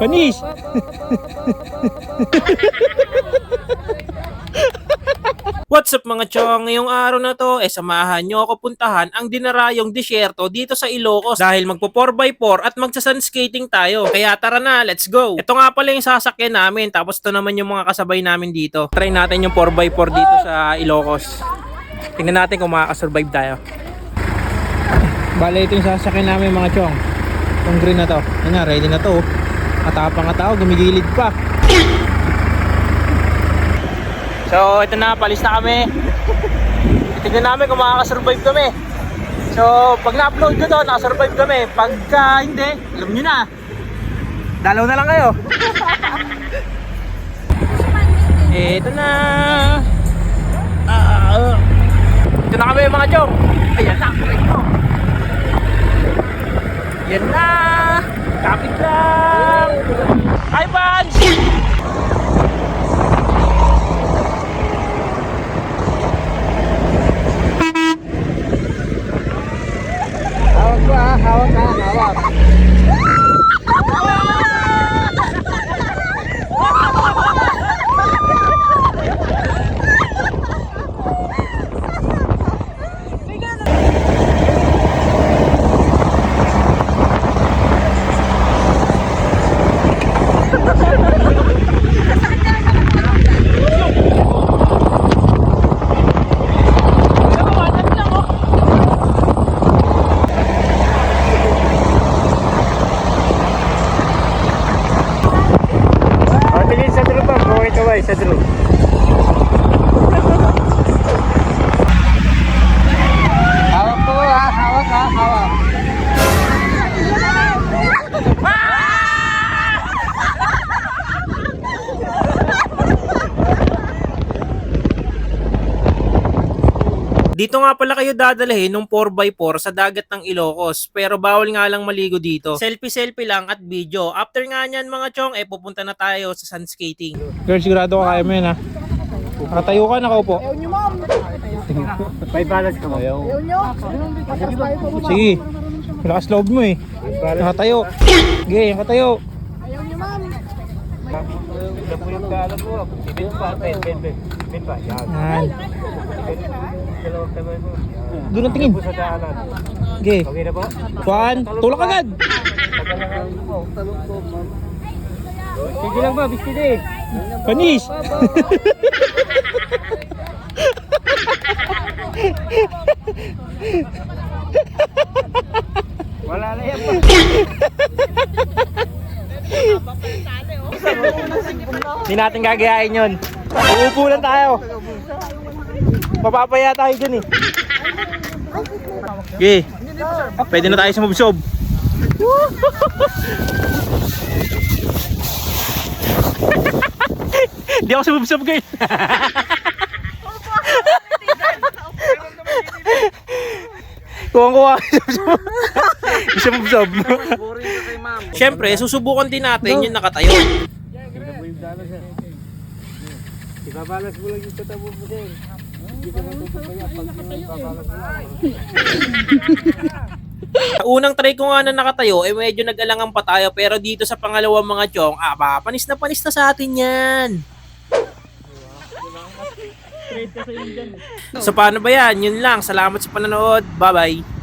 Panis! What's up mga chong? Ngayong araw na to, eh samahan nyo ako puntahan ang dinarayong disyerto dito sa Ilocos dahil magpo 4x4 at magsa-sun skating tayo. Kaya tara na, let's go! Ito nga pala yung sasakyan namin tapos ito naman yung mga kasabay namin dito. Try natin yung 4x4 dito sa Ilocos. Tingnan natin kung makakasurvive tayo. Bale, ito yung sasakyan namin mga chong. Itong green na to. Yan na, ready na to. Katapang nga tao, gumigilid pa. So, ito na, palis na kami. Tingnan namin kung makakasurvive kami. So, pag na-upload ko to, nakasurvive kami. Pagka hindi, alam nyo na. Dalaw na lang kayo. ito na. Ah, ito na kami mga chong. Ayan na, ito. Yan na. Kapit lang. Hi, Vans! Hawak ko ah, hawak ah, hawak. Oh, tingin sa drone pa, buhay ka ba sa drone? Hawak ko ah, hawak ah, hawak. Dito nga pala kayo dadalhin nung 4x4 sa dagat ng Ilocos. Pero bawal nga lang maligo dito. Selfie-selfie lang at video. After nga niyan mga chong, eh pupunta na tayo sa sun skating. Girl, sigurado ka kaya mo yun ha. Nakatayo ka, nakaupo. May balance ka mo. Sige. Lakas loob mo eh. Nakatayo. Sige, nakatayo. Ito po yung kaalam mo. Ibig pa, ben, ben, ben. Ben pa, yan. Dalawang tabay mo. Doon ang tingin. Sa daanan. Sige. Okay na po? Juan, tulak agad. Sige lang ba, biskit eh. Panis. Wala na yan po. Hindi natin gagayain yun. Uupo lang tayo. Mapapaya tayo dyan eh. Okay. Pwede na tayo sa mabsob. Hindi ako sa mabsob guys. Kuwang-kuwa. Isa mabsob. Siyempre, susubukan din natin yung nakatayo. Ibabalas mo lang yung tatabo mo sir. Sa unang try ko nga na nakatayo, eh medyo nag-alangan pa tayo. Pero dito sa pangalawang mga chong, ah, ba, panis na panis na sa atin yan. So paano ba yan? Yun lang. Salamat sa panonood. Bye-bye.